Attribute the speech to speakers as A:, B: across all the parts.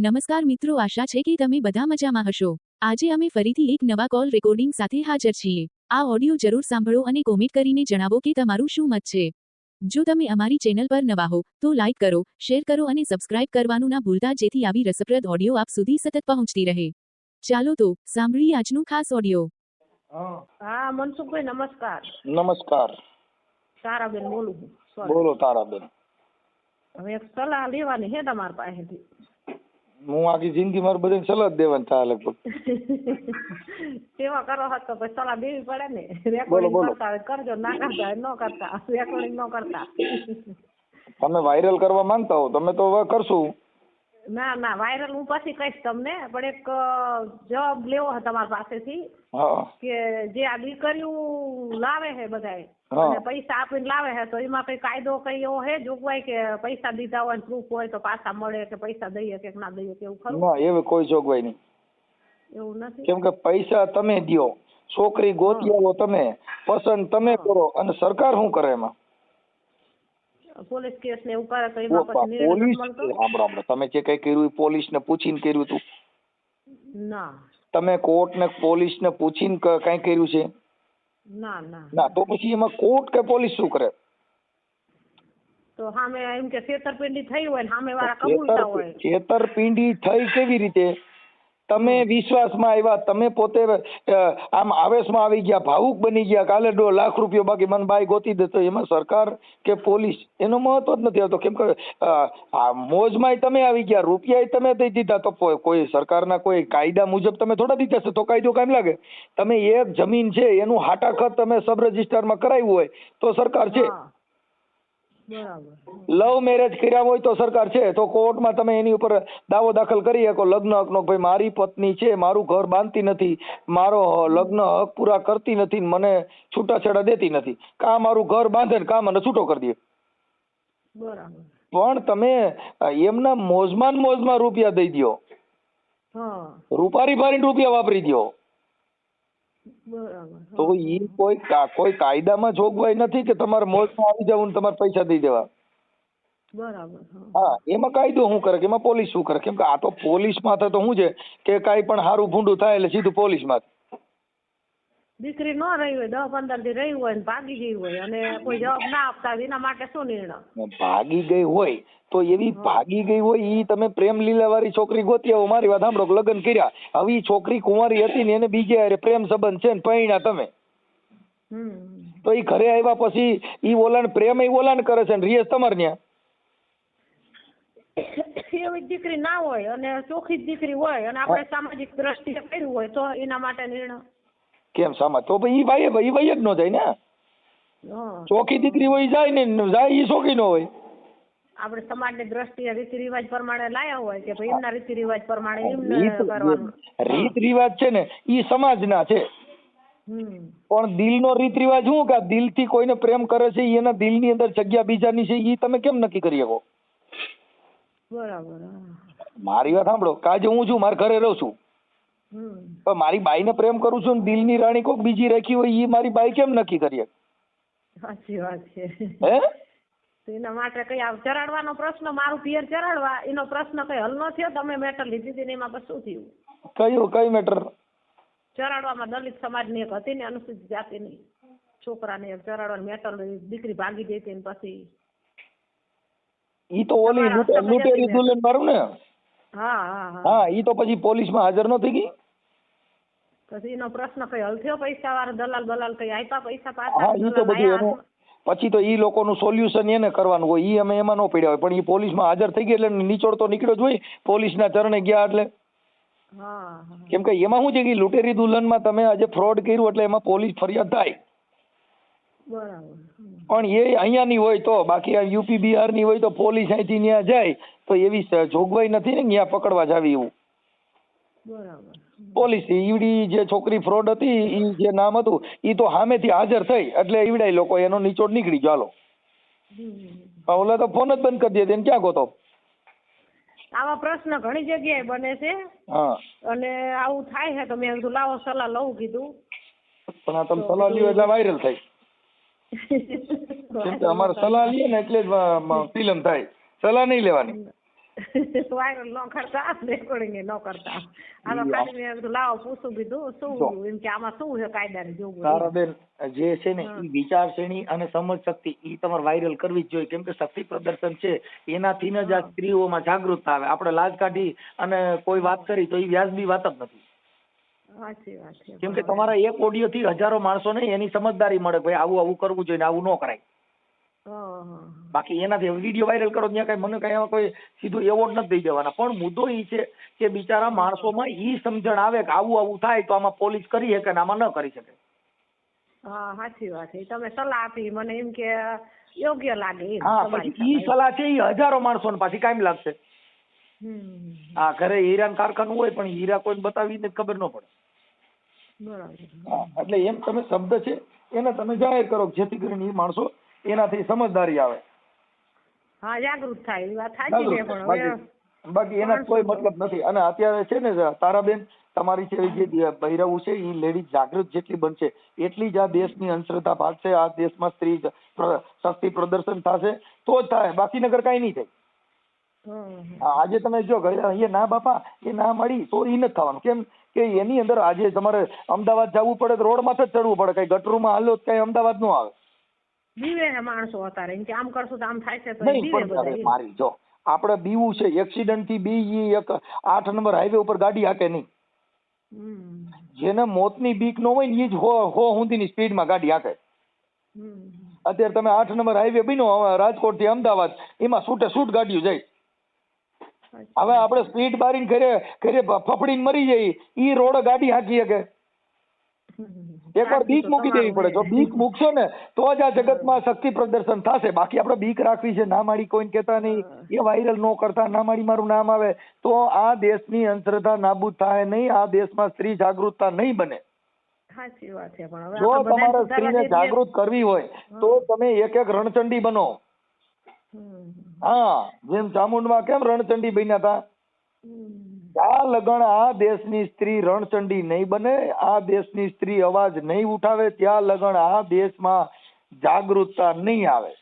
A: નમસ્કાર મિત્રો આશા છે કે તમે બધા મજામાં હશો. આજે અમે ફરીથી એક નવા કોલ રેકોર્ડિંગ સાથે હાજર છીએ. આ ઓડિયો જરૂર સાંભળો અને કોમેન્ટ કરીને જણાવો કે તમારું શું મત છે. જો તમે અમારી ચેનલ પર નવા હો તો લાઇક કરો શેર કરો અને સબસ્ક્રાઇબ કરવાનું ના ભૂલતા જેથી આવી રસપ્રદ ઓડિયો આપ સુધી સતત પહોંચતી રહે. ચાલો તો સાંભળીએ આજનું ખાસ ઓડિયો.
B: હા.
C: હા મનસુખભાઈ નમસ્કાર.
B: નમસ્કાર.
C: તારાબેન બોલું
B: બોલો તારાબેન.
C: હવે એક સલાહ લેવાની છે તમારા પાસેથી.
B: હું આખી જિંદગી મારે બધાને સલાહ દેવાનું થાય લગભગ.
C: સેવા કરો હતો તો પછી સલાહ દેવી પડે ને. રેકોર્ડિંગ કરતા કરજો ના કરતા ન કરતા. રેકોર્ડિંગ ન કરતા.
B: તમે વાયરલ કરવા માંગતા હો તમે તો હવે કરશું.
C: ના ના વાયરલ હું પછી કહીશ તમને પણ એક જવાબ લેવો છે તમારી પાસેથી કે જે આ દીકરીઓ લાવે છે બધાય
B: હા.
C: અને પૈસા આપીને લાવે છે તો એમાં કઈ કાયદો કઈ એવો હે જોગવાઈ કે પૈસા દીધા હોય પ્રૂફ હોય તો પાછા મળે કે પૈસા દઈએ કે ના દઈએ કે એવું ખરું?
B: ના એવી કોઈ જોગવાઈ નહીં.
C: એવું નથી?
B: કેમ કે પૈસા તમે દો છોકરી ગોતી આવો તમે પસંદ તમે કરો અને સરકાર શું કરે એમાં?
C: પોલીસ કેસ ને એવું કરે તો એમાં પછી નિર્ણય
B: પોલીસ?
C: નથી મળતો?
B: સાંભળો સાંભળો. તમે જે કઈ કર્યું પોલીસ ને પૂછીને કર્યું હતું
C: ના.
B: તમે કોર્ટ ને પોલીસ ને પૂછીને ક- કાંઈ કર્યું છે?
C: ના ના.
B: ના તો પછી એમાં કોર્ટ કે પોલીસ શું કરે?
C: તો સામે એમ કે છેતરપિંડી થઈ હોય ને સામે વાળા કબૂલતા હોય.
B: છેતરપિંડી થઈ કેવી રીતે? તમે વિશ્વાસમાં આવ્યા તમે પોતે આમ આવેશમાં આવી ગયા ભાવુક બની ગયા કાલે દોઢ લાખ રૂપિયો બાકી મને બાઈ ગોતી દેતો એમાં સરકાર કે પોલીસ? એનો મહત્વ જ નથી આવતો. કેમ કે મોજમાં મોજમાંય તમે આવી ગયા રૂપિયા તમે દઈ દીધા તો કોઈ- સરકારના કોઈ કાયદા મુજબ તમે થોડા દીધા છે તો કાયદો કામ લાગે. તમે એક જમીન છે એનું હાટાખત તમે સબ રજિસ્ટરમાં કરાવ્યું હોય તો સરકાર છે. લવ મેરેજ કર્યા હોય તો સરકાર છે તો કોર્ટમાં તમે એની ઉપર દાવો દાખલ કરી શકો. લગ્ન હકનો ભાઈ મારી પત્ની છે મારું ઘર બાંધતી નથી મારો લગ્ન હક પૂરા કરતી નથી મને છૂટાછેડા દેતી નથી. કા મારું ઘર બાંધે ને કા મને છૂટો કરી દે.
C: બરાબર.
B: પણ તમે એમના મોજમાં મોજમાં રૂપિયા દઈ દ્યો.
C: હા.
B: રૂપારી ભારી રૂપિયા વાપરી દ્યો.
C: બરાબર
B: તો ઈ કોઈ કોઈ કાયદામાં જોગવાઈ નથી કે તમારે મોલમાં આવી જવું ને તમારે પૈસા દઈ દેવા?
C: બરાબર હા.
B: હા એમાં કાયદો શું કરે? કે એમાં પોલીસ શું કરે? કેમ કે આ તો પોલીસ માથે તો શું છે? કે કાંઈ પણ સારું ભૂંડું થાય એટલે સીધું પોલીસ માથે.
C: દીકરી ન રહી હોય દસ પંદર દી રહી હોય ને ભાગી ગઈ હોય અને કોઈ જવાબ ના આપતા હોય એના માટે શું નિર્ણય?
B: ભાગી ગઈ હોય તો એવી ભાગી ગઈ હોય ઈ તમે પ્રેમ લીલા વાળી છોકરી ગોતી આવો મારી વાત સાંભળો લગ્ન કર્યા હવે છોકરી કુંવારી હતી ને એને બીજે અરે પ્રેમ સંબંધ છે ને પૈણા તમે. તો ઈ ઘરે આવ્યા પછી ઈ ઓલાને પ્રેમ ઈ ઓલાને કરે છે ને રિયસ તમારે ન્યા?
C: એવી દીકરી ના હોય અને ચોખ્ખી જ દીકરી હોય અને આપણે સામાજિક દ્રષ્ટિએ કર્યું હોય તો એના માટે નિર્ણય?
B: કેમ સામા? તો ભાઈ ઈ ભાઈ ઈ ભાઈ જ નો જાય ને. ચોખી દીકરી હોય જાય ને જાય ઈ ચોખી નો હોય.
C: આપણે સમાજની દ્રષ્ટિએ રીતિ રિવાજ પ્રમાણે લાયા હોય કે ભાઈ એમના રીતિ રિવાજ પ્રમાણે એમને કરવાનું.
B: રીત રિવાજ છે ને ઈ સમાજના છે. પણ દિલનો રીત રિવાજ શું કે દિલથી કોઈને પ્રેમ કરે છે એના એના દિલની અંદર જગ્યા બીજાની છે ઈ તમે કેમ નક્કી કરી શકો?
C: બરાબર
B: મારી વાત સાંભળો. કાજે હું છું મારા ઘરે રહું છું. પણ મારી બાઈને પ્રેમ કરું છું ને દિલની રાણી કોક બીજી રાખી હોય એ મારી બાઈ કેમ નક્કી કરીએ
C: સાચી વાત છે.
B: હે?
C: એના માટે કઈ આ ચરાડવાનો પ્રશ્ન મારું પિયર ચરાડવા એનો પ્રશ્ન કઈ હલ ન થયો? તમે મેટર લીધી હતી ને એમાં પછી શું થયું?
B: કયું કઈ મેટર
C: ચરાડવામાં દલિત સમાજની એક હતી ને અનુસૂચિત જાતિની. છોકરાને એક ચરાડવાની મેટર દીકરી ભાગી જઈ હતી ને પછી.
B: ઈ તો ઓલી લૂટેરી દુલ્હન મારું ને?
C: હા હા હા.
B: હા ઈ તો પછી પોલીસમાં હાજર ન થઈ ગઈ?
C: પછી એનો પ્રશ્ન કઈ હલ થયો પૈસા વાળા દલાલ બલાલ કઈ આપ્યા પૈસા
B: હા
C: પાછા
B: ઈ તો બધું એનું પછી તો ઈ લોકોનું સોલ્યુશન એને કરવાનું હોય ઈ અમે એમાં ન પડ્યા હોય પણ ઈ પોલીસમાં હાજર થઈ ગઈ એટલે નીચોડ તો નીકળ્યો જ હોય પોલીસના ચરણે ગયા એટલે.
C: હા હા.
B: કેમ કે એમાં શું છે કે લૂંટેરી દુલ્હનમાં તમે આજે ફ્રોડ કર્યું એટલે એમાં પોલીસ ફરિયાદ થાય.
C: બરાબર.
B: પણ એ અહીંયાની હોય તો બાકી આ યુપી બિહારની હોય તો પોલીસ અહીંથી ત્યાં જાય તો એવી જોગવાઈ નથી ને ત્યાં પકડવા જાવી એવું. પોલીસ ઈવડી જે છોકરી ફ્રોડ હતી ઈ જે નામ હતું ઈ તો સામેથી હાજર થઈ. એટલે ઈવડાય લોકો એનો નીચોડ નીકળી ગયો. હાલો. ઓલા તો ફોન જ બંધ કરી દે એને ક્યાં ગોતો?
C: આવા પ્રશ્ન ઘણી જગ્યાએ બને છે.
B: હા.
C: અને આવું થાય છે તો મેં કીધું લાવો સલાહ લઉં કીધું.
B: પણ આ તમે સલાહ લ્યો એટલે વાયરલ થાય. કેમ કે અમારે સલાહ લઈએ ને એટલે જ ફિલ્મ થાય. સલાહ નહીં લેવાની.
C: વાયરલ ન કરતા રેકોર્ડિંગ ન કરતા. આ ખાલી મેં લાવો પૂછું કીધું શું એમ કે આમાં શું છે કાયદાની જોગવાઈ
B: તારાબેન જે છે ને એ વિચાર શ્રેણી અને સમજ શક્તિ એ તમારે વાયરલ કરવી જ જોઈએ. કેમ કે શક્તિ પ્રદર્શન છે એનાથી જ આ સ્ત્રીઓમાં જાગૃતતા આવે. આપણે લાજ કાઢી અને કોઈ વાત કરી તો એ વ્યાજબી વાત જ નથી. કેમ કે તમારા એક ઓડિયો થી હજારો માણસો ને એની સમજદારી મળે ભાઈ આવું આવું કરવું જોઈએ ને આવું ન કરાય. બાકી એનાથી વીડિયો વાયરલ કરો ત્યાં કઈ મને કઈ એમાં કોઈ સીધું એવોર્ડ નથી દઈ દેવાના. પણ મુદ્દો એ છે કે બિચારા માણસોમાં ઈ સમજણ આવે કે આવું આવું થાય તો આમાં પોલીસ કરી શકે ને આમાં ન કરી શકે.
C: હા સાચી વાત છે. તમે સલાહ આપી મને એમ કે યોગ્ય લાગે
B: હા પછી ઈ
C: સલાહ.
B: છે ઈ હજારો માણસો ને પાછી કાયમ લાગશે. હા ઘરે હીરાનું કારખાનું હોય પણ હીરા કોઈને બતાવીને જ ખબર ન પડે.
C: બરાબર.
B: એટલે એમ તમે શબ્દ છે એને તમે જાહેર કરો જેથી કરીને એ માણસો એનાથી સમજદારી આવે.
C: હા જાગૃત થાય એ વાત સાચી છે પણ
B: થાય. બાકી એના કોઈ મતલબ નથી. અને અત્યારે છે ને તારાબેન તમારી છે જે બૈરાવું છે એ લેડીઝ જાગૃત જેટલી બનશે એટલી જ આ દેશની અંધશ્રદ્ધા ભાગશે આ દેશમાં સ્ત્રી શક્તિ પ્રદર્શન થશે તો જ થાય. બાકી નગર કાંઈ નહીં થાય. આજે તમે જો અહીંયા ના બાપા એ ના મળી તો એ નથી થવાનું. કેમ કે એની અંદર આજે તમારે અમદાવાદ જવું પડે તો રોડ માથે જ ચડવું પડે. કઈ ગટરૂમાં હાલો તો કઈ અમદાવાદ નો આવે.
C: બીવે માણસો અત્યારે એમ કે આમ કરશું તો આમ થાય છે તો
B: નહીં પણ
C: બધા.
B: મારી જો આપણે બીવું છે એક્સિડન્ટથી બી એક આઠ નંબર હાઈવે ઉપર ગાડી હાકે નહીં.
C: જેને
B: જેને મોતની બીક ન હોય ને એ જ હો હો સ્પીડ સ્પીડમાં ગાડી હાકે. અત્યારે તમે આઠ નંબર હાઈવે બીનો રાજકોટથી અમદાવાદ એમાં છૂટે છૂટ ગાડીઓ જાય. હવે આપણે સ્પીડ બારીને ઘરે ઘરે ફફડીને મરી જઈએ ઈ રોડ ગાડી હાકી શકે. એકવાર બીક મૂકી દેવી પડે. જો બીક મૂકશો ને તો જ આ જગતમાં શક્તિ પ્રદર્શન થશે. બાકી આપણે બીક રાખવી છે. ના માડી કોઈને કહેતા નહીં. એ વાયરલ નો કરતા. ના માડી મારું નામ આવે. તો આ દેશની અંધશ્રદ્ધા નાબૂદ થાય નહીં. આ દેશમાં સ્ત્રી જાગૃતતા નહીં બને.
C: સાચી વાત છે પણ
B: જો તમારે સ્ત્રીને જાગૃત કરવી હોય તો તમે એક એક રણચંડી બનો. હા. જેમ ચામુંડમાં કેમ રણચંડી બન્યા હતા. આ લગન આ દેશની સ્ત્રી રણચંડી નહીં બને આ દેશની સ્ત્રી અવાજ નહીં ઉઠાવે ત્યાં લગન આ દેશમાં જાગૃતતા નહીં આવે.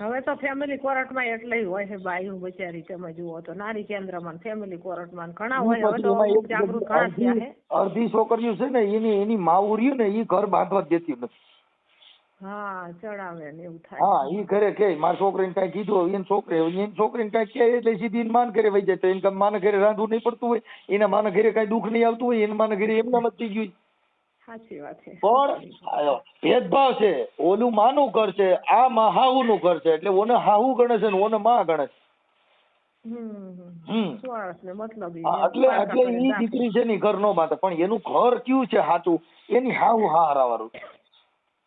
C: હવે તો ફેમિલી કોર્ટમાં એટલે હોય છે બાયું બચારી તમે જુઓ તો નારી કેન્દ્રમાં ફેમિલી કોર્ટમાં ઘણા હોય હવે તો જાગૃત ઘણા થયા છે.
B: અડધી છોકરીઓ છે ને એની એની માવું ને એ ઘર બાંધવા દેતી નથી.
C: હા ચડાવે ને એવું થાય.
B: હા ઈ ઘરે કે મારી છોકરીને કઈ કીધું હોય, એની છોકરી છોકરીને કઈ કહે એટલે સીધી એની માન ઘરે વહી જાય. તો એને કાંઈ માને ઘરે રાંધવું નહીં પડતું હોય એના માને ઘરે કઈ દુઃખ નહીં આવતું હોય એના માને ઘરે એમનામ જ થઈ ગયું
C: સાચી વાત છે.
B: પણ ભેદભાવ છે. ઓલું માનું ઘર છે આ માં હાહુનું ઘર છે એટલે ઓને હાહુ ગણે છે ને ઓને માં ગણે છે.
C: ને
B: એટલે એટલે ઈ દીકરી છે ને ઘર નો માતા પણ એનું ઘર કયું છે સાચું? એની હાહુ હા હારાવાળું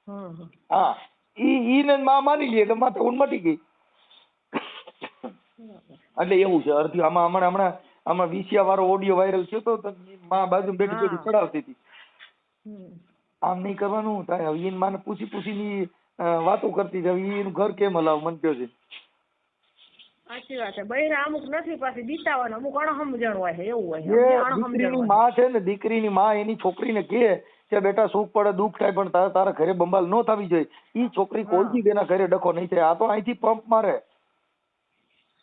B: હા ઈ ઈ ને માં માની લે એટલે માથે ઊન મટી ગઈ. એટલે એવું છે અડધી આમાં હમણાં હમણાં આમાં વિસિયા વાળો ઓડિયો વાયરલ થયો તો તો માં બાજુ બેઠી બેઠી ચડાવતી હતી. આમ નહીં કરવાનું તારે હવે એની માને પૂછી પૂછીને ઈ, વાતો કરતી ઈ એનું ઘર કેમ હલાવ મન કયો છે.
C: સાચી વાત છે. બૈરા અમુક નથી પાછી બીતાવાના અમુક અણસમજણ હોય છે એવું હોય છે.
B: જે
C: અમુક અણસમજણ
B: દીકરીની માં છે ને દીકરીની માં એની છોકરીને કહે કે બેટા સુખ પડે દુઃખ થાય પણ તારે તારા ઘરે બંબાલ ન થવી જોઈએ. ઈ છોકરી કોઈ એના ઘરે ડખો નહીં થાય. આ તો અહીંથી પંપ મારે.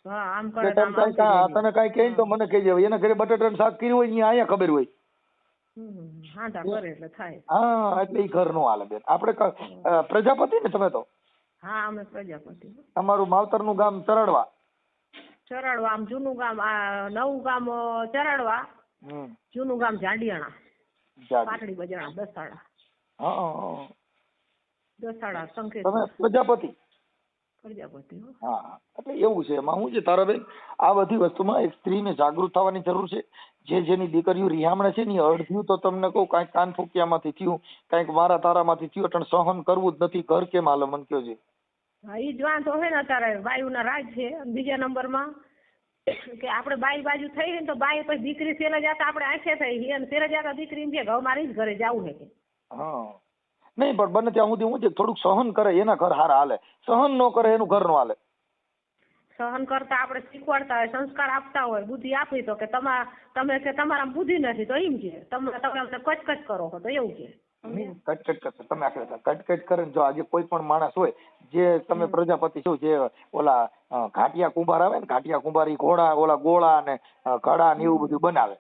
B: તને કાંઈ કહે તો મને કહેજે. એના ઘરે બટેટા શાક કર્યું હોય અહીંયા અહીંયા ખબર હોય. હા એટલે ઈ ઘરનું હાલે બેન. આપણે પ્રજાપતિ ને તમે તો?
C: હા અમે પ્રજાપતિ.
B: તમારું માવતરનું ગામ ચરડવા.
C: ચરડવા આમ જૂનું ગામ નવું ગામ ચરડવા. જૂનું ગામ જાડિયાણા.
B: જાડી.
C: પાટડી બજાણા દસાડા.
B: હા.
C: દસાડા સંકેત.
B: તમે પ્રજાપતિ.
C: પ્રજાપતિ હા.
B: એટલે એવું છે. એમાં શું છે? તારાબેન આ બધી વસ્તુમાં એક સ્ત્રીને જાગૃત થવાની જરૂર છે. જે જેની દીકરીઓ રિહામણે છે ને એ અડધ્યું તો તમને કહું કાંઈક કાન ફૂક્યામાંથી થયું કાંઈક મારા તારામાંથી થયું એટલે સહન કરવું જ નથી. ઘર કેમ હાલે? મન કયો છે
C: હા ઈ જ વાંધો હોય ને અત્યારે. વાયુના રાજ છે. બીજા નંબરમાં કે આપણે બાઈ બાજુ થઈ ને તો બાઈ પછી દીકરી સેલે જાતા આપણે આંખે થઈ અને સેલે જાતા દીકરી એમ કે હવે મારી જ ઘરે જવું હે
B: હા. નહીં પણ બને ત્યાં સુધી હું છે થોડુંક સહન કરે એના ઘર હારા હાલે. સહન ન કરે એનું ઘર નો હાલે.
C: સહન કરતા આપણે શીખવાડતા હોય સંસ્કાર આપતા હોય બુદ્ધિ આપી તો કે તમા તમે કે તમારા બુદ્ધિ નથી તો એમ કે. તમે તમે કચકચ કરો તો એવું કે.
B: નહીં, કટ કરશે. તમે આખરે કટકટ કરે જો આજે કોઈ પણ માણસ હોય જે તમે પ્રજાપતિ છો જે ઓલા ઘાટિયા કુંભાર આવે ને ઘાટિયા કુંભાર ઈ ઘોડા ઓલા ગોળા ને કડા ઘડા ને એવું બધું બનાવે.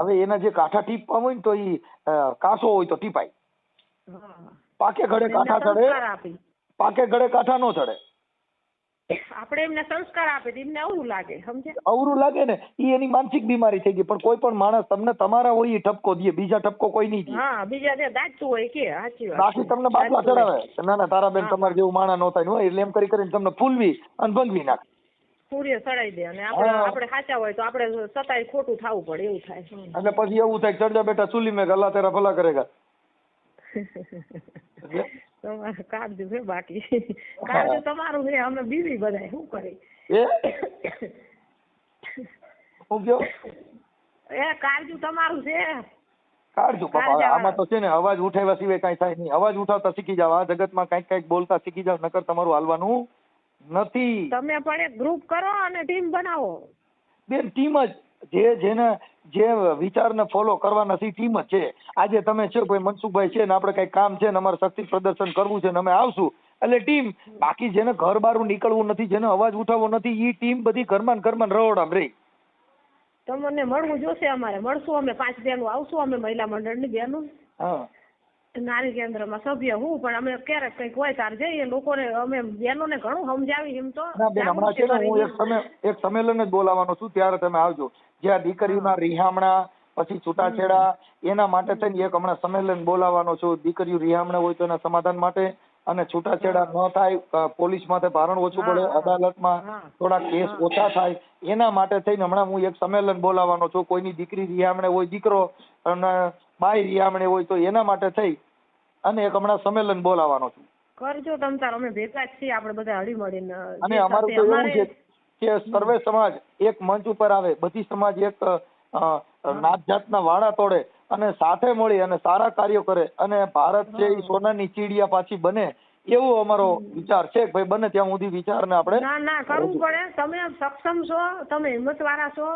B: હવે એના જે કાંઠા ટીપવા હોય ને તો ઈ કાસો હોય તો ટીપાય. પાકે ઘડે કાંઠા ચડે પાકે ઘડે કાંઠા નો ચડે.
C: આપણે એમને સંસ્કાર આપે એમને અવરું લાગે સમજે
B: અવરું લાગે ને એ એની માનસિક બીમારી થઈ ગઈ. પણ કોઈ પણ માણસ તમને તમારા હોય એ ઠપકો દે બીજા ઠપકો કોઈ નહીં દે.
C: હા બીજા જે દાચતું હોય કે સાચી વાત.
B: બાકી તમને બાટલા ચડાવે. ના ના તારા બેન
C: હા.
B: તમારે જેવું માણા નો થાય. ને હોય એટલે એમ કરી કરીને તમને ફૂલવી અને ભંગવી નાખે.
C: સૂર્ય સડાઈ દે અને આપણે આપણે સાચા હોય તો આપણે સતાય ખોટું થવું પડે એવું થાય.
B: અને પછી એવું થાય ચડજા બેટા ચૂલી મેં અલ્લાહ તેરા ભલા કરેગા
C: તમારે કાળજું છે બાકી કાળજું તમારું છે અમે બીવી બધાય શું કરે?
B: એ? હું કયો
C: એ કાળજું તમારું છે.
B: કાળજુ બાપા આમાં તો છે ને અવાજ ઉઠાવ્યા સિવાય કાંઈ થાય નહીં. અવાજ ઉઠાવતા શીખી જાવ આ જગતમાં કાંઈક કાંઈક બોલતા શીખી જાવ નકર તમારું હાલવાનું નથી.
C: તમે પણ એક ગ્રુપ કરો અને ટીમ બનાવો.
B: બેન ટીમ જ. જે જેને જે વિચારને ફોલો કરવાના છે ટીમ જ છે. આજે તમે છો ભાઈ મનસુખભાઈ છે ને આપણે કઈ કામ છે ને અમારે શક્તિ પ્રદર્શન કરવું છે ને અમે આવશું. એટલે ટીમ બાકી જેને ઘર બહાર નીકળવું નથી જેને અવાજ ઉઠાવવો નથી ઈ ટીમ બધી ઘરમાં ઘરમાં રવડામ રહી
C: તમને મળવું જોશે અમારે. મળશું અમે પાંચ બહેનો આવશું અમે મહિલા મંડળની બહેનો
B: હા.
C: નારી કેન્દ્રમાં સભ્ય હું પણ અમે ક્યારેક કંઈક હોય તાર જઈએ લોકોને અમે બહેનોને ઘણું સમજાવી એમ તો
B: ના બેન હમણાં છે ને હું એક સમે એક સંમેલન જ બોલાવવાનો છું ત્યારે તમે આવજો. જ્યાં દીકરીઓના રિહામણા પછી છૂટાછેડા એના માટે થઈને એક હમણાં સંમેલન બોલાવવાનો છું. દીકરીઓ રિહામણા હોય તો એના સમાધાન માટે અને છૂટાછેડા ન થાય પોલીસ માટે ભારણ ઓછું પડે. અદાલતમાં થોડા કેસ ઓછા થાય. એના માટે થઈને હમણાં હું એક સંમેલન બોલાવવાનો છું. કોઈની દીકરી રિહામણે હોય દીકરો અને બાઈ રિયામણે હોય તો એના માટે થઈ અને એક હમણાં સંમેલન બોલાવવાનો છું.
C: કરજો તમ તાર અમે ભેગા જ છીએ આપણે બધા હળી મળીને
B: અને અમારું તો એવું છે કે સર્વે સમાજ એક મંચ ઉપર આવે બધી સમાજ એક નાત જાતના વાળા તોડે અને સાથે મળી અને સારા કાર્યો કરે અને ભારત છે એ સોનાની ચીડિયા પાછી બને એવો અમારો વિચાર છે કે ભાઈ બને ત્યાં સુધી વિચારને આપણે
C: ના ના કરવું પડે. તમે સક્ષમ છો તમે હિંમત વાળા છો.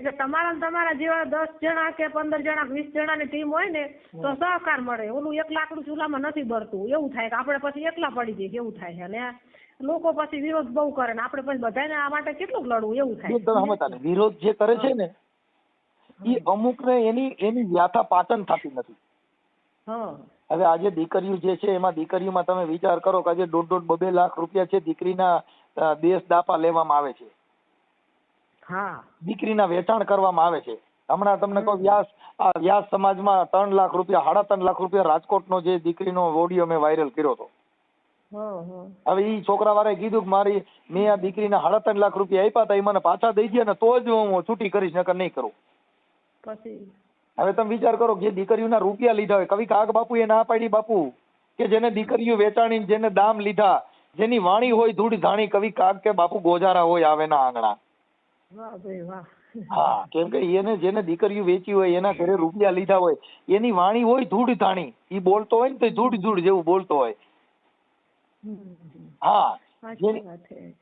C: એટલે તમારા તમારા જેવા દસ જણા કે પંદર જણા વીસ જણાની ટીમ હોય ને તો સહકાર મળે. ઓલું એક લાકડું ચૂલામાં નથી બળતું એવું થાય કે આપણે પછી એકલા પડી જઈએ એવું થાય છે? અને લોકો પછી વિરોધ બહુ કરે ને આપણે પછી બધાને આ માટે કેટલું લડવું એવું થાય.
B: વિરોધ જે કરે છે ને એ અમુક ને એની એની વ્યાથા પાચન થતી નથી. હવે આજે દીકરીઓ જે છે એમાં દીકરીઓમાં તમે વિચાર કરો કે આજે દોઢ દોઢ બબે લાખ રૂપિયા છે દીકરીના દેશ દાપા લેવામાં આવે છે.
C: હા.
B: દીકરીના વેચાણ કરવામાં આવે છે. હમણાં તમને કહું વ્યાસ આ વ્યાસ સમાજમાં ત્રણ લાખ રૂપિયા સાડા ત્રણ લાખ રૂપિયા રાજકોટનો જે દીકરીનો ઓડિયો મેં વાયરલ કર્યો હતો. હવે ઈ છોકરા વાળાએ કીધું કે મારી મેં આ દીકરીના સાડા ત્રણ લાખ રૂપિયા આપ્યા હતા એ મને પાછા દઈ ગયા ને તો જ હું છૂટી કરીશ નકર નહીં કરું.
C: પછી?
B: હવે તમે વિચાર કરો કે જે દીકરીઓના રૂપિયા લીધા હોય કવિ કાગ એ ના પાડી બાપુ કે જેને દીકરીઓ વેચાણી જેને દામ લીધા જેની વાણી હોય ધૂળ ધાણી કવિ કાગ કે બાપુ ગોજારા હોય આવે ના આંગણા.
C: વાહ ભાઈ વાહ.
B: હા કેમ કે એને જેને દીકરીઓ વેચી હોય એના ઘરે રૂપિયા લીધા હોય એની વાણી હોય ધૂળ ધાણી. એ બોલતો હોય ને તો ધૂળ ધૂળ જેવું બોલતો હોય. હા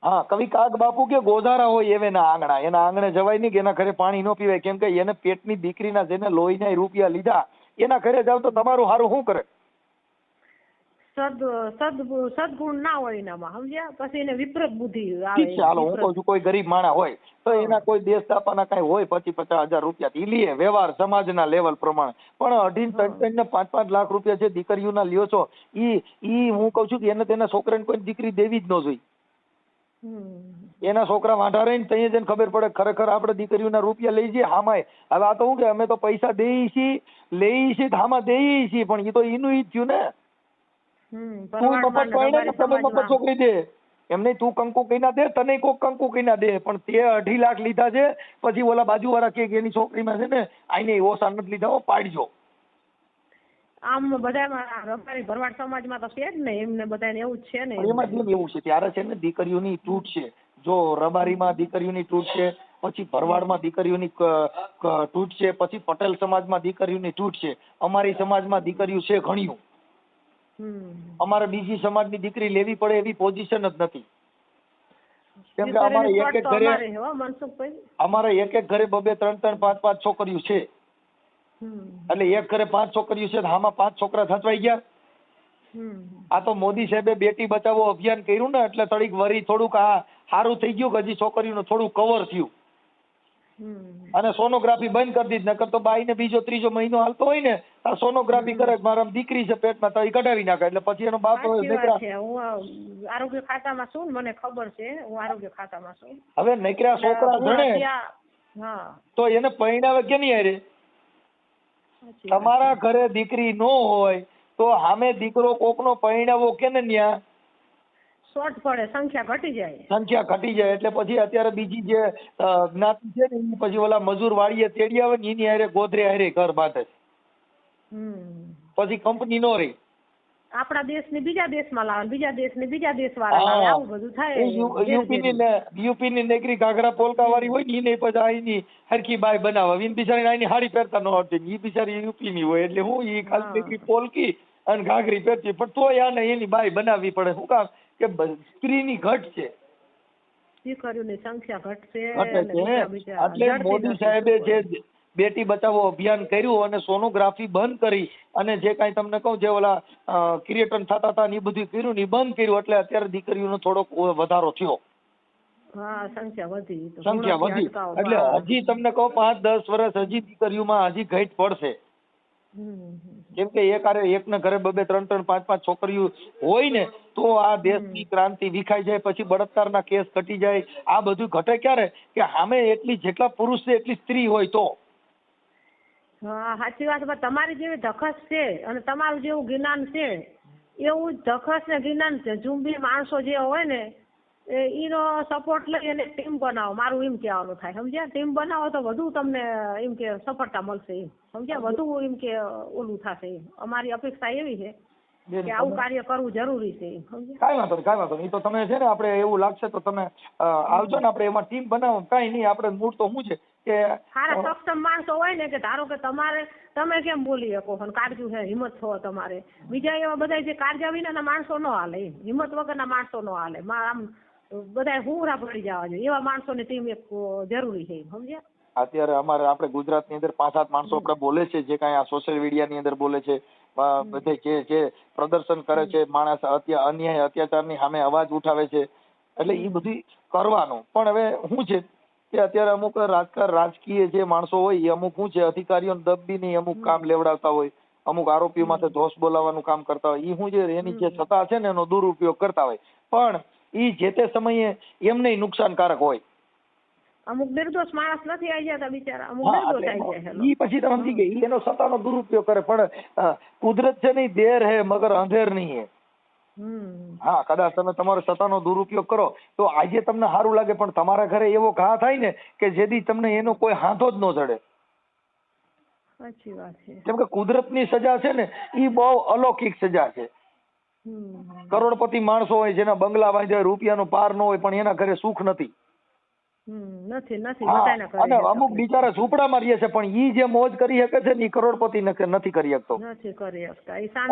B: હા કવિ કાગ બાપુ કે ગોધારા હોય એવે ના આંગણા. એના આંગણે જવાય નહીં કે એના ઘરે પાણી ન પીવાય. કેમ કે એને પેટની દીકરીના જેને લોહીના રૂપિયા લીધા એના ઘરે જાવ તો તમારું હારું શું કરે?
C: સદ સદ સદગુણ ના હોય એનામાં સમજ્યા? પછી એને વિપરીત બુદ્ધિ આવે
B: છે હાલો હું કહું છું કોઈ ગરીબ માણા હોય તો એના કોઈ દેશ દાપાના કઈ હોય પચીસ પચાસ હજાર રૂપિયા થી લીએ વ્યવહાર સમાજના લેવલ પ્રમાણે. પણ અઢી ત્રણ ને પાંચ પાંચ લાખ રૂપિયા જે દીકરીઓના લ્યો છો ઈ ઈ હું કહું છું કે એને તેના છોકરાને કોઈ દીકરી દેવી જ ન જોઈ એના છોકરા વાંઢા રહીને તઈએ જઈને ખબર પડે ખરેખર આપણે દીકરીઓના રૂપિયા લઈ જઈએ હામાય. હવે આ તો હું કે અમે તો પૈસા દઈએ છીએ લઈએ છીએ હામાં દઈએ છીએ પણ એ તો એનું ઈ જ થયું ને. તું મફત પરણે ને તમે મફત છોકરી દે. એમ નહીં તું કંકુ કઈના દે તને કોક કંકુ કઈના દે. પણ તે અઢી લાખ લીધા છે પછી ઓલા બાજુવાળા કે એની છોકરીમાં છે ને આઈને ઓછા નથી લીધા હો પાડજો.
C: આમ બધામાં રબારી ભરવાડ સમાજમાં તો છે જ ને એમને બધાને એવું જ છે ને
B: એમાં કેમ એવું છે? ત્યારે છે ને દીકરીઓની તૂટ છે. જો રબારીમાં દીકરીઓની તૂટ છે પછી ભરવાડમાં દીકરીઓની તૂટ છે પછી પટેલ સમાજમાં દીકરીઓની તૂટ છે. અમારી સમાજમાં દીકરીઓ છે ઘણીયું
C: હમ.
B: અમારે બીજી સમાજની દીકરી લેવી પડે એવી પોઝિશન જ નથી. કેમ કે અમારે એક એક ઘરે
C: અમારે
B: એક એક ઘરે બબે ત્રણ ત્રણ પાંચ પાંચ છોકરીઓ છે. એટલે એક ઘરે પાંચ છોકરીઓ છે આમાં પાંચ છોકરા થચવાઈ ગયા. આ તો મોદી સાહેબે બેટી બચાવો અભિયાન કર્યું ને એટલે થોડીક વરી થોડુંક આ સારું થઈ ગયું કે હજી છોકરીઓનું થોડું કવર થયું. અને સોનોગ્રાફી બંધ કરી દીધી નકર તો બાઈને બીજો ત્રીજો મહિનો હાલતો હોય ને આ સોનોગ્રાફી કરે મારા દીકરી છે પેટમાં તો એ કઢાવી નાખે એટલે પછી એનો બાપ નીકળ્યા.
C: હું આરોગ્ય ખાતામાં છું મને ખબર છે હું આરોગ્ય ખાતામાં છું.
B: હવે નીકળ્યા છોકરા જણે તો એને પરણાવે કે નહીં
C: અરે
B: તમારા ઘરે દીકરી ન હોય તો સામે દીકરો કોકનો પરિણાવો કે ને ન્યા?
C: શોર્ટ પડે સંખ્યા ઘટી જાય.
B: સંખ્યા ઘટી જાય એટલે પછી અત્યારે બીજી જે જ્ઞાતિ છે ને ઈ પછી ઓલા મજૂર વાળીએ તેડી આવે ને એની હારે ગોધરે હારે ઘર બાંધે. પછી કંપની નો રહી.
C: આપણા દેશની બીજા દેશમાં લાવે બીજા દેશની બીજા દેશવાળા લાવે આવું બધું થાય.
B: યુપી ની યુપી ની નેકરી ઘાઘરા પોલકા વાળી હોય ને એને પછી અહીંની હરખી બાય બનાવે. ઈન બિચારી અહીંની હાડી પહેરતા ન આવતી એ બિચારી યુપી ની હોય એટલે હું એ ખાલી નેકરી પોલકી અને ઘાઘરી પહેરતી પણ તોય આને એની બાય બનાવવી પડે. શું કામ? કે સ્ત્રીની ઘટ છે.
C: દીકરીઓની સંખ્યા ઘટશે
B: એટલે મોદી સાહેબે જે બેટી બચાવો અભિયાન કર્યું અને સોનોગ્રાફી બંધ કરી અને જે કાંઈ તમને કહું જે ઓલા ક્રિએટન થતા હતા ને એ બધું કર્યું ને બંધ કર્યું એટલે અત્યારે દીકરીઓનો થોડોક વધારો થયો.
C: સંખ્યા વધી.
B: સંખ્યા વધી. એટલે હજી તમને કહું પાંચ દસ વર્ષ હજી દીકરીઓમાં હજી ઘટ પડશે. કેમ કે એક આરે એકના ઘરે બબે ત્રણ ત્રણ પાંચ પાંચ છોકરીઓ હોય ને તો આ દેશની ક્રાંતિ વિખાઈ જાય પછી બળાત્કારના કેસ ઘટી જાય. આ બધું ઘટે ક્યારે? કે સામે એટલી જેટલા પુરુષ છે એટલી સ્ત્રી હોય તો.
C: સાચી વાત પણ તમારી જેવી ધખસ છે અને તમારું જેવું જ્ઞાન છે એવું ધખસ ને જ્ઞાન છે. જુંબી માણસો જે હોય ને એ ઈનો સપોર્ટ લઈ અને ટીમ બનાવો. મારું એમ કહેવાનું થાય સમજ્યા? ટીમ બનાવો તો વધુ તમને એમ કે સફળતા મળશે એમ. સમજ્યા? વધુ એમ કે ઓલું થશે અમારી અપેક્ષા એવી છે કે આવું કાર્ય કરવું જરૂરી છે
B: કાંઈ વાંધો નહીં કાંઈ વાંધો નહીં. તો તમે છે ને આપણે એવું લાગશે તો તમે આવજો ને આપણે એમાં ટીમ બનાવો. કાંઈ નહીં આપણે મૂળ તો શું છે કે
C: સારા સક્ષમ માણસો હોય ને કે ધારો કે તમારે તમે કેમ બોલી શકો અને કાળજું છે હિંમત છો તમારે. બીજા એવા બધા જે કાળજા વિનાના માણસો ન હાલે હિંમત વગરના માણસો ન હાલે. આમ બધા હુંરા પડી જવા જોઈએ. એવા માણસોની ટીમ એક જરૂરી છે સમજ્યા?
B: અત્યારે અમારે આપણે ગુજરાતની અંદર પાંચ સાત માણસો આપણે બોલે છે જે કાંઈ આ સોશિયલ મીડિયાની અંદર બોલે છે બધે જે જે પ્રદર્શન કરે છે માણસ અત્યા અન્યાય અત્યાચારની સામે અવાજ ઉઠાવે છે. એટલે એ બધું કરવાનું. પણ હવે શું છે કે અત્યારે અમુક રાજકાર રાજકીય જે માણસો હોય એ અમુક શું છે અધિકારીઓને દબીને અમુક કામ લેવડાવતા હોય અમુક આરોપીઓ માથે ધોષ બોલાવવાનું કામ કરતા હોય એ શું છે એની જે સત્તા છે ને એનો દુરુપયોગ કરતા હોય. પણ એ જે તે સમયે એમને નુકસાનકારક હોય.
C: અમુક નિર્દોષ માણસ નથી આવી જતા બિચારા અમુક નિર્દોષ આવી જાય
B: ઈ પછી તમે સમજી ગઈ એનો સત્તાનો દુરુપયોગ કરે પણ કુદરત છે નહીં દેર હે મગર અંધેર નહીં હે.
C: હમ.
B: હા કદાચ તમે તમારો સત્તાનો દુરુપયોગ કરો તો આજે તમને સારું લાગે પણ તમારા ઘરે એવો ઘા થાય ને કે જેથી તમને એનો કોઈ હાથો જ ન ચડે
C: સાચી વાત છે.
B: કેમ કે કુદરતની સજા છે ને ઈ બહુ અલૌકિક સજા છે. કરોડપતિ માણસો હોય જેના બંગલા હોય રૂપિયાનો પાર ન હોય પણ એના ઘરે સુખ નથી.
C: નથી નથી
B: અને અમુક બિચારા ઝૂંપડામાં રહે છે પણ ઈ જે મોજ કરી શકે છે ને ઈ કરોડપતિ નથી કરી શકતો.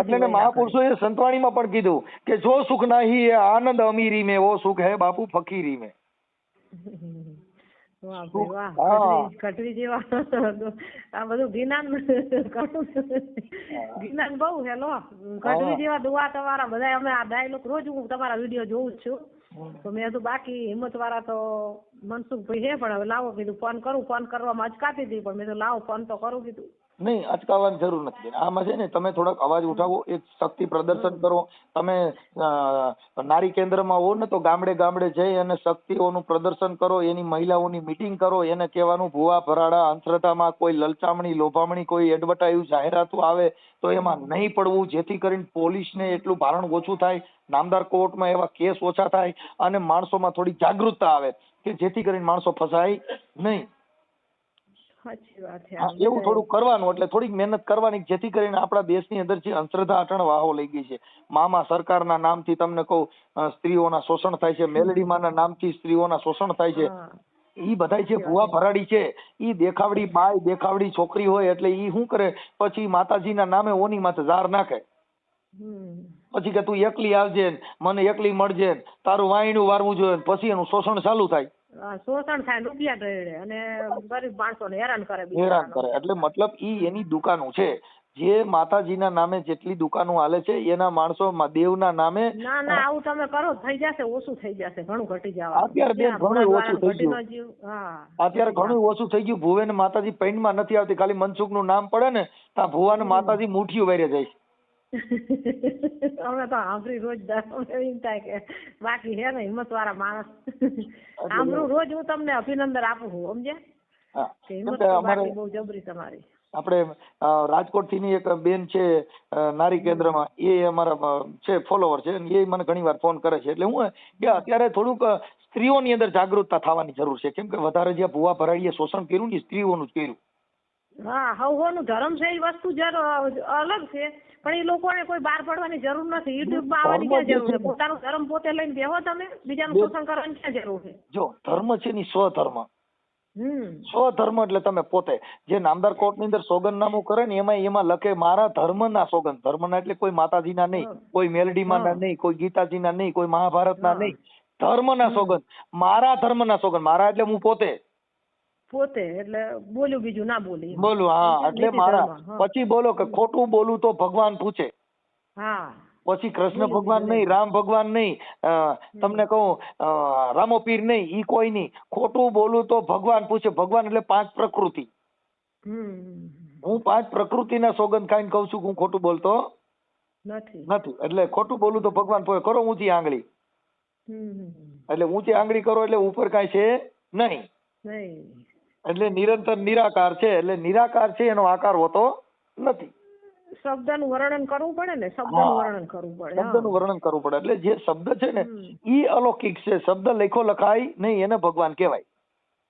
B: એટલે
C: મહાપુરુષો
B: એ સંતવાણીમાં પણ કીધું કે જો સુખ નહીં આનંદ અમીરી મે ઓ સુખ હે બાપુ ફકીરી
C: મે. જેવા આ બધું જ્ઞાન જ્ઞાન બહુ હેલો ખટવી જેવા દુવા તમારા બધા અમે આ ડાયલોગ રોજ હું તમારા વીડિયો જોઉં છું. તો મેં કીધું, બાકી હિંમત વાળા તો મનસુખભાઈ છે, પણ હવે લાવો. કીધું, ફોન કરું. ફોન કરવામાં અચકાતી હતી, પણ મેં કીધું, લાવો, ફોન તો કરું. કીધું
B: નહીં, અટકાવવાની જરૂર નથી આમાં છે ને, તમે થોડાક અવાજ ઉઠાવો, એક શક્તિ પ્રદર્શન કરો. તમે નારી કેન્દ્રમાં હો ને તો ગામડે ગામડે જઈ અને શક્તિઓનું પ્રદર્શન કરો, એની મહિલાઓની મિટિંગ કરો, એને કહેવાનું ભૂવા ભરાડા અંતરતામાં કોઈ લલચામણી, લોભામણી, કોઈ એડવર્ટાઇઝ જાહેરાતો આવે તો એમાં નહીં પડવું, જેથી કરીને પોલીસને એટલું ભારણ ઓછું થાય, નામદાર કોર્ટમાં એવા કેસ ઓછા થાય અને માણસોમાં થોડી જાગૃતતા આવે કે જેથી કરીને માણસો ફસાય નહીં. એવું થોડું કરવાનું એટલે થોડીક મહેનત કરવાની જેથી કરીને આપણા દેશની અંદર જે અંધશ્રદ્ધા અટણ વાહો લઈ ગઈ છે. મામા સરકારના નામથી તમને કહું સ્ત્રીઓના શોષણ થાય છે મેલડીમાના નામથી સ્ત્રીઓના શોષણ થાય છે. ઈ બધાય જે ભુવા ભરાડી છે. ઈ દેખાવડી બાય દેખાવડી છોકરી હોય એટલે ઈ શું કરે? પછી માતાજીના નામે ઓની માથે ઝાર નાખે. પછી કે તું એકલી આવજે મને એકલી મળજે તારું વાયણું વારવું જોઈએ પછી એનું શોષણ ચાલુ થાય.
C: શોષણ થાય રૂપિયા ઢળે અને ગરીબ માણસોને હેરાન કરે
B: હેરાન કરે. એટલે મતલબ ઈ એની દુકાનો છે. જે માતાજીના નામે જેટલી દુકાનો હાલે છે એના માણસો દેવના નામે
C: ના ના આવું તમે કરો થઈ જશે ઓછું થઈ જશે ઘણું ઘટી જવા
B: અત્યારે બેન ઘણું ઓછું થઈ ગયું. અત્યારે ઘણું ઓછું થઈ ગયું. ભુવન માતાજી પૈણમાં નથી આવતી ખાલી મનસુખનું નામ પડે ને ત્યાં ભુવન માતાજી મુઠીઓ વેરે જાય છે.
C: અમે તો સાંભળી રોજ એમ થાય કે બાકી હે ને હિંમત વાળા માણસ સાંભળું રોજ હું તમને અભિનંદન આપું છું સમજ્યા? હિંમત બાકી બહુ જબરી તમારી.
B: આપણે રાજકોટથી એક બેન છે નારી કેન્દ્રમાં. એ અમારા છે ફોલોવર છે એ મને ઘણી વાર ફોન કરે છે. એટલે હું કે અત્યારે થોડુંક સ્ત્રીઓની અંદર જાગૃતતા થવાની જરૂર છે. કેમ કે વધારે જે ભૂવા ભરાઈએ શોષણ કર્યું ને સ્ત્રીઓનું જ કર્યું.
C: હા હવનું ધર્મ છે એ વસ્તુ અલગ છે પણ એ લોકોને કોઈ બહાર પડવાની જરૂર નથી. યુટ્યુબમાં આવવાની ક્યાં જરૂર છે? પોતાનું ધર્મ પોતે લઈને બેહો તમે બીજાનું શોષણ કરવાની ક્યાં જરૂર છે?
B: જો ધર્મ છે ની સ્વધર્મ. સ્વધર્મ એટલે તમે પોતે જે નામદાર કોર્ટની અંદર સોગંદનામું કરે ને એમાં એમાં લખે મારા ધર્મના સોગંદ. ધર્મના એટલે કોઈ માતાજીના નહીં
C: હા.
B: કોઈ મેલડીમાં ના
C: હા.
B: નહીં કોઈ ગીતાજીના નહીં કોઈ મહાભારતના
C: ના
B: નહીં. ધર્મના
C: ના
B: સોગંદ. મારા ધર્મના સોગંદ. મારા એટલે હું પોતે.
C: પોતે એટલે બોલ્યું બીજું ના બોલી
B: બોલું હા એટલે મારા પછી બોલો કે ખોટું બોલું તો ભગવાન પૂછે.
C: હા.
B: પછી કૃષ્ણ ભગવાન નહીં રામ ભગવાન નહીં તમને કહું રામોપીર નહીં ઈ કોઈ નહીં. ખોટું બોલું તો ભગવાન પૂછે. ભગવાન એટલે પાંચ પ્રકૃતિ. હું પાંચ પ્રકૃતિના સોગંદ ખાઈને કહું છું કે હું ખોટું બોલતો
C: નથી.
B: નથી. એટલે ખોટું બોલું તો ભગવાન પૂછે. કરો ઊંચી આંગળી. એટલે ઊંચી આંગળી કરો એટલે ઉપર કાંઈ છે નહીં.
C: નહીં.
B: એટલે નિરંતર નિરાકાર છે એટલે નિરાકાર છે એનો આકાર હોતો નથી.
C: શબ્દનું વર્ણન કરવું પડે ને શબ્દનું વર્ણન કરવું પડે
B: શબ્દનું વર્ણન કરવું પડે. એટલે જે શબ્દ છે ને ઈ અલૌકિક છે. શબ્દ લેખો લખાય નહીં એને ભગવાન કહેવાય.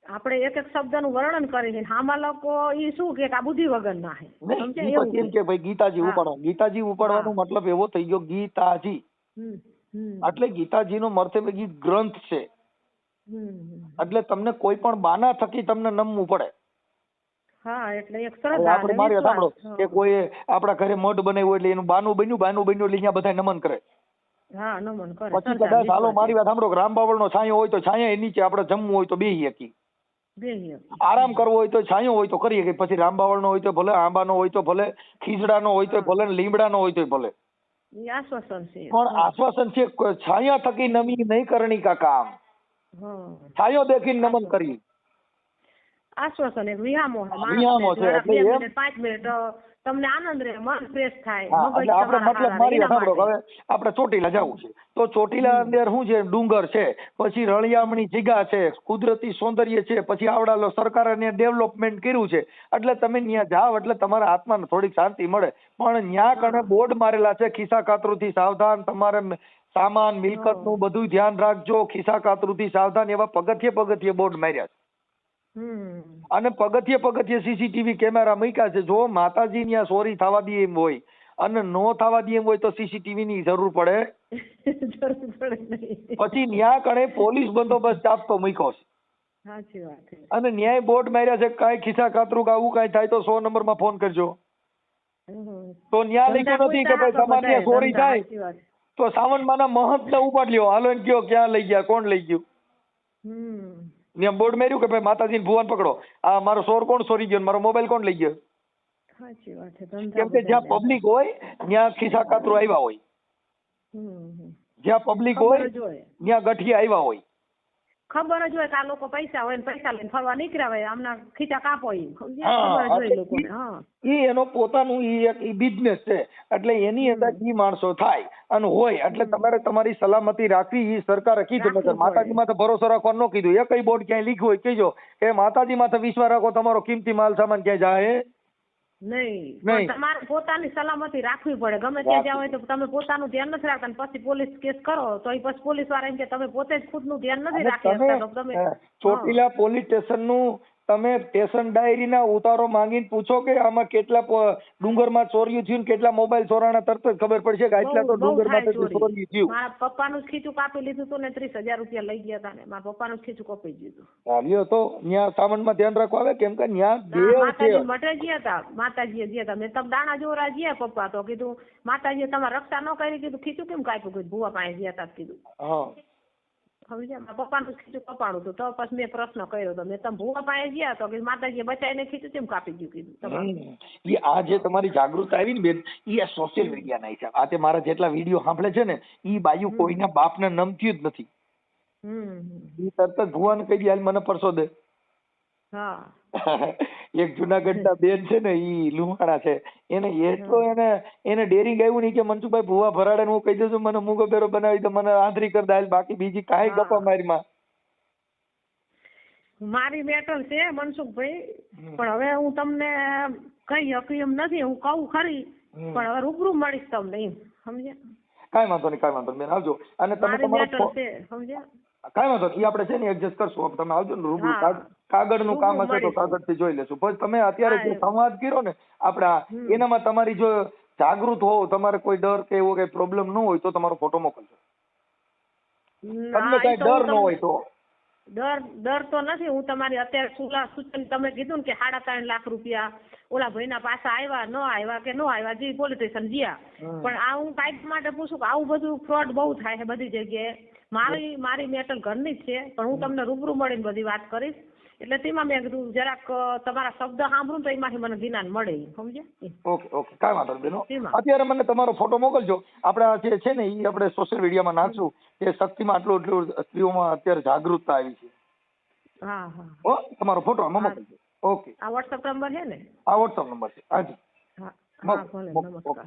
C: આપણે એક એક શબ્દનું વર્ણન કરીએ આમાં લોકો ઈ શું કે આ બુદ્ધિ વગર ના હે.
B: એમ
C: કે.
B: ભાઈ ગીતાજી. ઉપાડો. ગીતાજી ઉપાડવાનો મતલબ એવો થઈ ગયો ગીતાજી. એટલે ગીતાજી ગીતાજીનો મર્તવ્ય ગીત ગ્રંથ છે. એટલે તમને કોઈ પણ બાના થકી તમને નમવું પડે.
C: હા એટલે એક
B: હવે આપણે મારી સાંભળો કે કોઈ આપણા ઘરે મઢ બનાવ્યું એટલે એનું બાનું બન્યું બાનું બન્યું એટલે અહીંયા બધા નમન કરે.
C: હા નમન કરે
B: પછી કદાચ હાલો મારી વાત સાંભળો કે રામબાવળ નો છાંયો હોય તો છાંયા એ નીચે આપણે જમવું હોય તો બેહી શકીએ. આરામ કરવો હોય તો છાંયો હોય તો કરીએ કે પછી રામબાવળ નો હોય તો ભલે આંબાનો હોય તો ભલે ખીજડાનો હોય તો ભલે લીમડા નો હોય તો ભલે.
C: આશ્વાસન છે.
B: પણ આશ્વાસન છે છાયા થકી નમી નહીં કરણી કા કામ. છાયો દેખીને નમન કરી.
C: આશ્વાસન એક વિહામો
B: વિહામો છે, એટલે
C: પાંચ મિનિટ તમને આનંદ રહે મન ફ્રેશ થાય
B: આપણે મતલબ મારી સાંભળો હવે આપણે ચોટીલા જવું છે. તો ચોટીલા અંદર શું છે? ડુંગર છે પછી રળિયામણી જગ્યા છે કુદરતી સૌંદર્ય છે પછી આવડા સરકારે ડેવલપમેન્ટ કર્યું છે. એટલે તમે ત્યાં જાઓ એટલે તમારા આત્માને થોડીક શાંતિ મળે. પણ ન્યા કણે બોર્ડ મારેલા છે ખિસ્સા કાતરુથી સાવધાન તમારે સામાન મિલકતનું બધું ધ્યાન રાખજો. ખિસ્સા કાતરુથી સાવધાન એવા પગથિયે પગથિયે બોર્ડ માર્યા છે. અને પગથિયે પગથિયે સીસીટીવી કેમેરા મૂક્યા છે. જો માતાજી ત્યાં ચોરી થવા દે એમ હોય અને નો થવા દે એમ હોય તો સીસીટીવી ની જરૂર પડે પછી ન્યા કણે પોલીસ બંદોબસ્ત આપતો મૂક્યો છે. અને ન્યાય બોર્ડ માર્યા છે કઈ ખિસ્સા કાતરું કે આવું કઈ થાય તો સો નંબરમાં ફોન કરજો. તો ન્યાય લખ્યું નથી કે ભાઈ તમારે ચોરી થાય. તો સાવનમાના મહંત ને ઉપાડ લ્યો હાલો કયો ક્યાં લઈ ગયા કોણ લઈ ગયું?
C: હમ.
B: ત્યાં બોર્ડ મેર્યું કે ભાઈ માતાજી ભુવન પકડો. આ મારો સોર કોણ સોરી ગયો મારો મોબાઈલ કોણ લઈ ગયો? કેમ કે જ્યાં પબ્લિક હોય ત્યાં ખિસ્સા કાતરું આવ્યા હોય. જ્યાં પબ્લિક હોય. ત્યાં ગઠિયા આવ્યા હોય.
C: ખબર જ હોય કે આ લોકો પૈસા હોય ને પૈસા લઈને ફરવા નીકળ્યા હોય આમના ખીચા કાપો
B: એ
C: ખબર જ હોય લોકોને હા.
B: ઈ એનો પોતાનું ઈ એક બિઝનેસ છે એટલે એની અંદર ઈ માણસો થાય અને હોય એટલે તમારે તમારી સલામતી રાખવી ઈ સરકારે કીધું
C: રાખવી
B: માતાજી માથે ભરોસો રાખવાનું ન કીધું. એ કઈ બોર્ડ ક્યાંય લીખ્યું હોય કહેજો કે માતાજી માથે વિશ્વાસ રાખો તમારો કિંમતી માલ સામાન ક્યાંય જાય
C: નહીં. તમારે પોતાની સલામતી રાખવી પડે. ગમે ત્યાં જ્યાં હોય તો તમે પોતાનું ધ્યાન નથી રાખતા પછી પોલીસ કેસ કરો. તો એ પછી પોલીસવાળા એમ કે તમે પોતે જ ખુદનું ધ્યાન નથી રાખી શકતા. તમે
B: ચોટીલા પોલીસ સ્ટેશનનું તમે સ્ટેશન ડાયરી ના ઉતારો માંગીને પૂછો કે આમાં કેટલા ડુંગરમાં ચોર્યું થયું કેટલા મોબાઈલ ચોરાણા તરત જ ખબર પડશે કે આટલા તો
C: બહુ- બહુ
B: ડુંગર
C: થાય.
B: ચોર્યું
C: મારા પપ્પાનું ખીચું કાપી લીધું હતું ને ત્રીસ હજાર રૂપિયા લઈ ગયા હતા ને. મારા પપ્પાનું ખીચું કપાઈ ગયું હતું
B: તો ન્યા સામાનમાં ધ્યાન રાખવા આવે કેમ કે ન્યા દેવ છે.
C: માતાજી મઠે ગયા હતા માતાજીએ ગયા હતા મેં તમે દાણા જોરા ગયા પપ્પા તો કીધું માતાજીએ તમારે રક્ષા ન કરી. કીધું ખીચું કેમ કાપ્યું? કીધું ભૂવા પાસે ગયા હતા કીધું.
B: હા.
C: સમજ્યા? મારા પપ્પાનું ખીચું કપાણું હતું. તો પછી મેં પ્રશ્ન કર્યો હતો મેં તમે ભૂવા પાસે ગયા તો? કે માતાજીએ બચાવીને ખીચું કેમ કાપી ગયું કીધું?
B: એ આ જે તમારી જાગૃતતા આવી ને બેન એ આ સોશિયલ મીડિયાના હિસાબ. આ તે મારા જેટલા વીડિયો સાંભળે છે ને એ બાયુ કોઈના બાપને નમતી જ નથી.
C: હમ
B: ઈ તરત જ ભૂવાને કહી દે મને પરસો દે. એક જુનાગઢના બેન છે ને ઈ લુહાણા છે. એને એટલો એને એને ડેરિંગ આવ્યું નહીં કે મનસુભાઈ ભુવા ભરાડે હું કહી દઉં છું મને મૂગો પેરો બનાવી દે મને આંધરી કરી દે બાકી બીજી કાંઈ ગપા મારીમાં.
C: મારી મેટર છે મનસુખભાઈ પણ હવે હું તમને કઈ હકી એમ નથી હું કહું ખરી પણ હવે રૂબરૂ મળીશ તમને એમ સમજ્યા?
B: કાંઈ વાંધો નહીં કાંઈ વાંધો નહીં બેન આવજો. અને તમે
C: મારી
B: તમારો
C: છે સમજ્યા?
B: કાંઈ વાંધો ઈ આપણે છે ને એડજસ્ટ કરશું. તમે આવજો ને રૂબરૂ કાગળનું કામ હશે તો. કાગળથી જોઈ લેશું. પછી તમે અત્યારે જે સંવાદ કર્યો ને આપણે એનામાં તમારી જો જાગૃત હોવ તમારે કોઈ ડર કે એવો કઈ પ્રોબ્લેમ ન હોય તો તમારો ફોટો મોકલજો. તમને કઈ ડર ન હોય તો.
C: ડર ડર તો નથી. હું તમારી અત્યારે સુલા સૂચન તમે કીધું ને કે સાડા ત્રણ લાખ રૂપિયા ઓલા ભાઈના પાછા આવ્યા ન આવ્યા કે ન આવ્યા જે પોલીસ સ્ટેશન ગયા. પણ આ હું કાંઈક માટે પૂછું કે આવું બધું ફ્રોડ બહુ થાય છે બધી જગ્યાએ. મારી મારી મેટલ ઘરની જ છે પણ હું તમને રૂબરૂ મળીને બધી વાત કરીશ. એટલે તેમાં મેં કીધું જરાક તમારા શબ્દ સાંભળું તો એમાંથી મને જ્ઞાન મળે સમજ્યા?
B: ઓકે ઓકે કાંઈ વાંધો બેનો. અત્યારે મને તમારો ફોટો મોકલજો. આપણે જે છે ને એ આપણે સોશિયલ મીડિયામાં નાખશું. કે શક્તિમાં આટલું એટલું સ્ત્રીઓમાં અત્યારે જાગૃતતા આવી છે.
C: હા હા.
B: તમારો ફોટો આમાં. મોકલજો. ઓકે.
C: આ વોટ્સઅપ નંબર છે ને?
B: આ વોટ્સઅપ નંબર છે. હાજી.
C: હા હા ભલે નમસ્કાર.